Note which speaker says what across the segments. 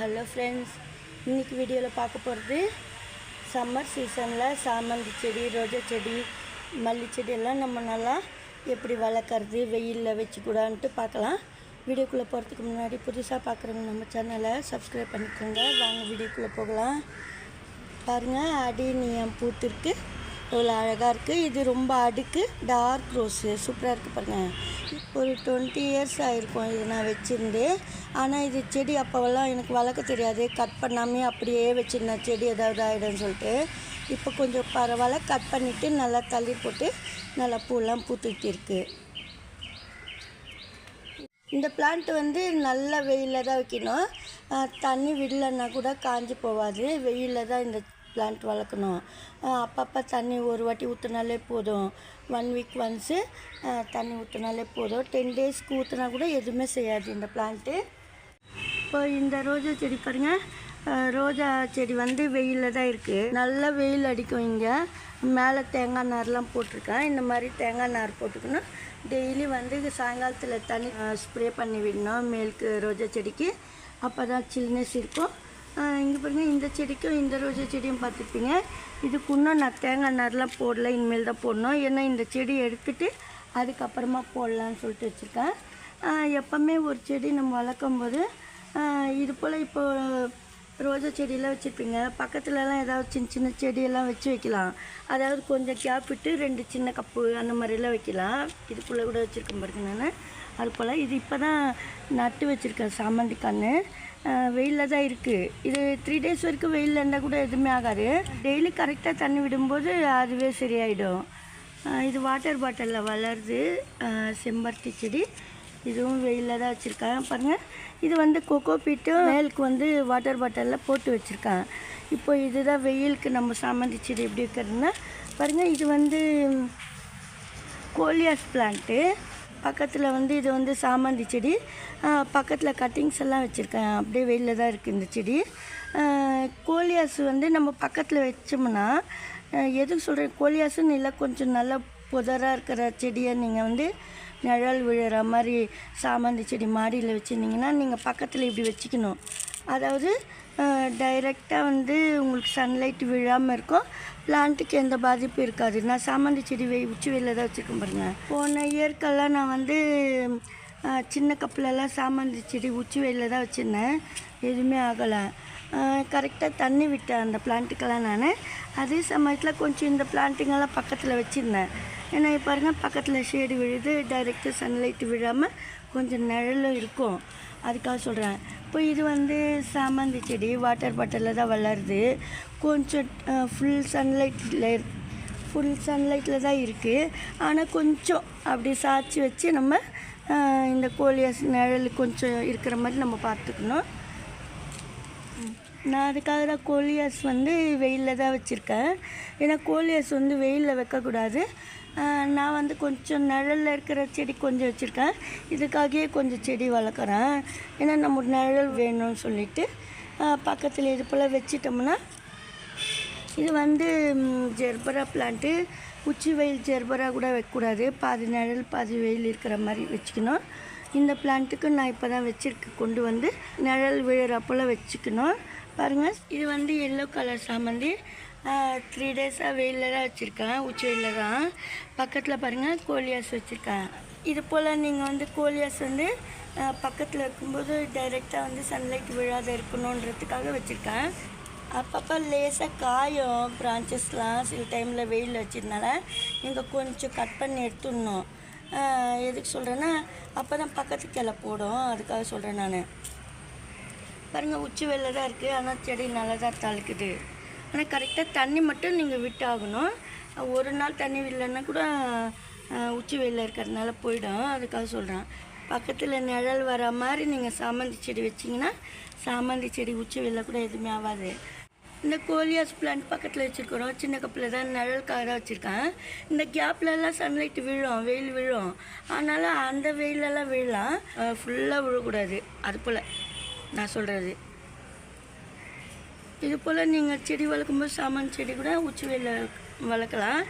Speaker 1: Hello friends இன்றைக்கி வீடியோவில் பார்க்க போகிறது சம்மர் சீசனில் சாமந்தி செடி ரோஜா செடி மல்லி செடி எல்லாம் நம்ம நல்லா எப்படி வளர்க்குறது வெயிலில் வச்சுக்கூடான்ட்டு பார்க்கலாம். வீடியோக்குள்ளே போகிறதுக்கு முன்னாடி புதுசாக பார்க்குறவங்க நம்ம சேனலை சப்ஸ்கிரைப் பண்ணிக்கோங்க. வாங்க வீடியோக்குள்ளே போகலாம். பாருங்கள் அடி அடினியம் பூத்திருக்கு. இவ்வளோ அழகாக இருக்குது இது ரொம்ப அடுக்கு. டார்க் ரோஸு சூப்பராக இருக்குது பாருங்கள் ஒரு டுவெண்ட்டி இயர்ஸ் ஆகிருக்கும் இது நான் வச்சுருந்து. ஆனால் இது செடி அப்போவெல்லாம் எனக்கு வளர்க்க தெரியாது. கட் பண்ணாமே அப்படியே வச்சுருந்தேன் செடி ஏதாவது ஆகிடும்னு சொல்லிட்டு. இப்போ கொஞ்சம் பரவாயில்ல. கட் பண்ணிவிட்டு நல்லா தள்ளி போட்டு நல்லா பூலாம் பூத்துக்கிட்டு இருக்குது இந்த பிளான்ட் வந்து நல்ல வெயிலில் தான் வைக்கணும். தண்ணி விடலைன்னா கூட காஞ்சி போகாது. வெயிலில் தான் இந்த பிளான்ட் வளர்க்கணும். அப்பப்போ தண்ணி ஒரு வாட்டி ஊற்றினாலே போதும். ஒன் வீக் ஒன்ஸு தண்ணி ஊற்றினாலே போதும். டென் டேஸ்க்கு ஊற்றினா கூட எதுவுமே செய்யாது இந்த பிளான்ட்டு இப்போ இந்த ரோஜா செடி பாருங்க. ரோஜா செடி வந்து வெயிலில் தான் இருக்குது நல்ல வெயில் அடிக்கும் இங்கே. மேலே தேங்காய் நார்லாம் போட்டிருக்கேன். இந்த மாதிரி தேங்காய் நார் போட்டுக்கணும். டெய்லி வந்து சாயங்காலத்தில் தண்ணி ஸ்ப்ரே பண்ணி விடணும் மேலுக்கு ரோஜா செடிக்கு. அப்போ தான் சில்னஸ் இருக்கும். இங்கே பாருங்க இந்த செடிக்கும் இந்த ரோஜா செடியும் பார்த்துருப்பீங்க இதுக்கு இன்னும் நான் தேங்காய் நார்லாம் போடல இனிமேல் தான் போடணும். ஏன்னா இந்த செடி எடுத்துகிட்டு அதுக்கப்புறமா போடலான்னு சொல்லிட்டு வச்சுருக்கேன். எப்போவுமே ஒரு செடி நம்ம வளர்க்கும் போது இது போல் இப்போ ரோஜா செடியெல்லாம் வச்சுருப்பீங்க. பக்கத்துலலாம் ஏதாவது சின்ன சின்ன செடியெல்லாம் வச்சு வைக்கலாம். அதாவது கொஞ்சம் கேப் விட்டு ரெண்டு சின்ன கப்பு அந்த மாதிரிலாம் வைக்கலாம். இதுக்குள்ளே கூட வச்சுருக்கேன் பாருங்க நான். அது போல் இது இப்போ தான் நட்டு வச்சுருக்கேன் சாமந்தி கன்று வெயிலில் தான் இருக்குது இது த்ரீ டேஸ் வரைக்கும் வெயிலில் இருந்தால் கூட எதுவுமே ஆகாது. டெய்லி கரெக்டாக தண்ணி விடும்போது அதுவே சரியாயிடும். இது வாட்டர் பாட்டிலில் வளருது. செம்பருத்தி செடி. இதுவும் வெயிலில் தான் வச்சுருக்கேன். பாருங்கள் இது வந்து கொக்கோ பீட்டும் மேலுக்கு வந்து வாட்டர் பாட்டிலில் போட்டு வச்சுருக்கேன். இப்போ இதுதான் வெயிலுக்கு நம்ம சாமந்தி செடி எப்படி இருக்கிறதுனா பாருங்கள் இது வந்து கோலியாஸ் பிளான்ட்டு பக்கத்தில் வந்து இது வந்து சாமந்தி செடி. பக்கத்தில் கட்டிங்ஸ் எல்லாம் வச்சுருக்கேன். அப்படியே வெயிலில் தான் இருக்குது இந்த செடி. கோழியாசு வந்து நம்ம பக்கத்தில் வச்சோம்னா எதுக்கு சொல்கிறேன் கோலியாஸுன்னு இல்லை கொஞ்சம் நல்லா புதராக இருக்கிற செடியை நீங்கள் வந்து நிழல் விழுற மாதிரி சாமந்தி செடி மாடியில் வச்சுருந்தீங்கன்னா நீங்கள் பக்கத்தில் இப்படி வச்சுக்கணும். அதாவது டைரெக்டாக வந்து உங்களுக்கு சன்லைட் விழாமல் இருக்கும். பிளான்ட்டுக்கு எந்த பாதிப்பும் இருக்காது. நான் சாமந்தி செடி வை உச்சி வெயிலில் தான் வச்சுருக்கேன் பாருங்கள் போன இயற்கெல்லாம் நான் வந்து சின்ன கப்பிலெல்லாம் சாமந்தி செடி உச்சி வெயிலில் தான் வச்சுருந்தேன். எதுவுமே ஆகலை. கரெக்டாக தண்ணி விட்டேன் அந்த பிளான்ட்டுக்கெல்லாம் நான். அதே சமயத்தில் கொஞ்சம் இந்த பிளான்ட்டுங்கெல்லாம் பக்கத்தில் வச்சுருந்தேன். ஏன்னா பாருங்கள் பக்கத்தில் ஷேடு விழுது டைரெக்டாக சன்லைட் விழாமல் கொஞ்சம் நிழலும் இருக்கும். அதுக்காக சொல்கிறேன் இப்போ இது வந்து சாமந்தி செடி வாட்டர் பாட்டிலில் தான் வளருது. கொஞ்சம் ஃபுல் சன்லைட்டில் ஃபுல் சன்லைட்டில் தான் இருக்குது ஆனால் கொஞ்சம் அப்படி சாய்ச்சி வச்சு நம்ம இந்த கோழியாஸ் நிழல் கொஞ்சம் இருக்கிற மாதிரி நம்ம பார்த்துக்கணும். நான் அதுக்காக தான் கோழியாஸ் வந்து வெயிலில் தான் வச்சுருக்கேன். ஏன்னா கோழியாஸ் வந்து வெயிலில் வைக்கக்கூடாது. நான் வந்து கொஞ்சம் நிழலில் இருக்கிற செடி கொஞ்சம் வச்சுருக்கேன். இதுக்காகவே கொஞ்சம் செடி வளர்க்குறேன். ஏன்னா நம்ம நிழல் வேணும்னு சொல்லிட்டு பக்கத்தில் இது போல் வச்சிட்டோம்னா இது வந்து ஜெர்பரா பிளான்ட்டு உச்சி வெயில் ஜெர்பரா கூட வைக்கக்கூடாது. பாதி நிழல் பாதி வெயில் இருக்கிற மாதிரி வச்சுக்கணும். இந்த பிளான்ட்டுக்கு நான் இப்போ தான் வச்சுருக்க கொண்டு வந்து நிழல் விழுறப்போல் வச்சுக்கணும். பாருங்கள் இது வந்து எல்லோ கலர் சாமந்தி. த்ரீ டேஸாக வெயிலில் தான் வச்சுருக்கேன். உச்சி வெயிலில் தான். பக்கத்தில் பாருங்கள் கோழியாஸ் வச்சுருக்கேன். இது போல் நீங்கள் வந்து கோழியாஸ் வந்து பக்கத்தில் இருக்கும்போது டைரெக்டாக வந்து சன்லைட் விழாத இருக்கணுன்றதுக்காக வச்சுருக்கேன். அப்பப்போ லேசாக காயும் பிரான்ச்சஸ்லாம் சில டைமில் வெயிலில் வச்சதுனால நீங்கள் கொஞ்சம் கட் பண்ணி எடுத்துடணும். எதுக்கு சொல்கிறேன்னா அப்போ தான் பக்கத்து கிளை போடும். அதுக்காக சொல்கிறேன் நான். பாருங்கள் உச்சி வெளில தான் இருக்குது ஆனால் செடி நல்லா தான் தழுக்குது ஆனால் கரெக்டாக தண்ணி மட்டும் நீங்கள் விட்டாகணும். ஒரு நாள் தண்ணி விடலைன்னா கூட உச்சி வெயிலில் இருக்கிறதுனால போயிடும். அதுக்காக சொல்கிறேன் பக்கத்தில் நிழல் வர மாதிரி நீங்கள் சாமந்தி செடி வச்சிங்கன்னா சாமந்தி செடி உச்சி வெயிலில் கூட எதுவுமே ஆகாது. இந்த கோலியாஸ் பிளான்ட் பக்கத்தில் வச்சுருக்கிறோம். சின்ன கப்பில் தான் நிழல் தான் வச்சுருக்கேன் இந்த கேப்லலாம் சன்லைட் விழும் வெயில் விழும். அதனால் அந்த வெயிலெல்லாம் விழலாம். ஃபுல்லாக விழக்கூடாது. அது போல் நான் சொல்கிறது இது போல் நீங்கள் செடி வளர்க்கும்போது சாமான் செடி கூட உச்சி வெயிலில் வளர்க்கலாம்.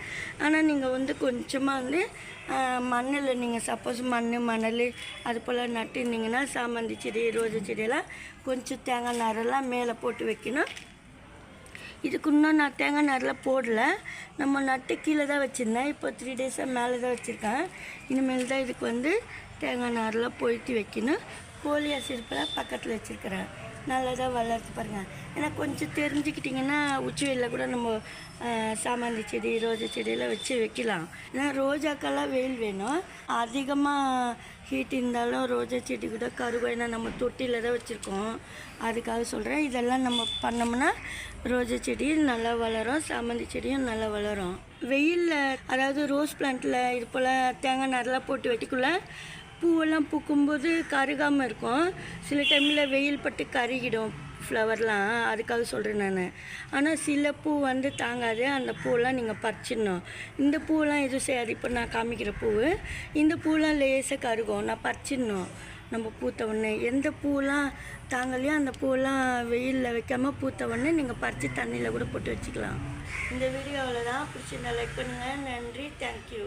Speaker 1: ஆனால் நீங்கள் வந்து கொஞ்சமாக வந்து மண்ணில் நீங்கள் சப்போஸ் மண் மணல் அது போல் நட்டுருந்தீங்கன்னா சாமந்தி செடி ரோஜா செடியெல்லாம் கொஞ்சம் தேங்காய் நாரெல்லாம் மேலே போட்டு வைக்கணும். இதுக்கு இன்னும் நான் தேங்காய் நாரில் போடல. நம்ம நட்டு கீழே தான் வச்சுருந்தேன். இப்போ த்ரீ டேஸாக மேலே தான் வச்சுருக்கேன். இனிமேல் தான் இதுக்கு வந்து தேங்காய் நாரெலாம் போயிட்டு வைக்கணும். கோழி அசிரிப்பெல்லாம் பக்கத்தில் வச்சுருக்கிறேன். நல்லதாக வளர்த்து பாருங்கள் ஏன்னா கொஞ்சம் தெரிஞ்சுக்கிட்டிங்கன்னா உச்சி வெயிலில் கூட நம்ம சாமந்தி செடி ரோஜா செடியெல்லாம் வச்சு வைக்கலாம். ஏன்னா ரோஜாக்கெல்லாம் வெயில் வேணும். அதிகமாக ஹீட் இருந்தாலும் ரோஜா செடி கூட கருகும் ஏன்னா நம்ம தொட்டியில் தான் வச்சுருக்கோம். அதுக்காக சொல்கிறேன் இதெல்லாம் நம்ம பண்ணோம்னா ரோஜா செடி நல்லா வளரும். சாமந்தி செடியும் நல்லா வளரும். வெயிலில் அதாவது ரோஸ் பிளான்ட்டில் இது போல் தேங்காய் நாரெலாம் போட்டு வெட்டிக்குள்ளே பூவெல்லாம் பூக்கும்போது கருகாமல் இருக்கும். சில டைமில் வெயில் பட்டு கருகிடும் ஃப்ளவர்லாம் அதுக்காக சொல்கிறேன் நான். ஆனால் சில பூ வந்து தாங்காது. அந்த பூவெல்லாம் நீங்கள் பறிச்சிடணும். இந்த பூவெல்லாம் எதுவும் செய்யாது. இப்போ நான் காமிக்கிற பூவு இந்த பூவெல்லாம் லேசாக கருகும். நான் பறிச்சிடணும். நம்ம பூத்த உடனே. எந்த பூவெலாம் தாங்கலையோ அந்த பூவெல்லாம் வெயிலில் வைக்காமல் பூத்த உடனே நீங்கள் பறித்து தண்ணியில் கூட போட்டு வச்சுக்கலாம். இந்த வீடியோவில் தான் பிடிச்சிருந்தா லைக் பண்ணுங்கள் நன்றி. தேங்க்யூ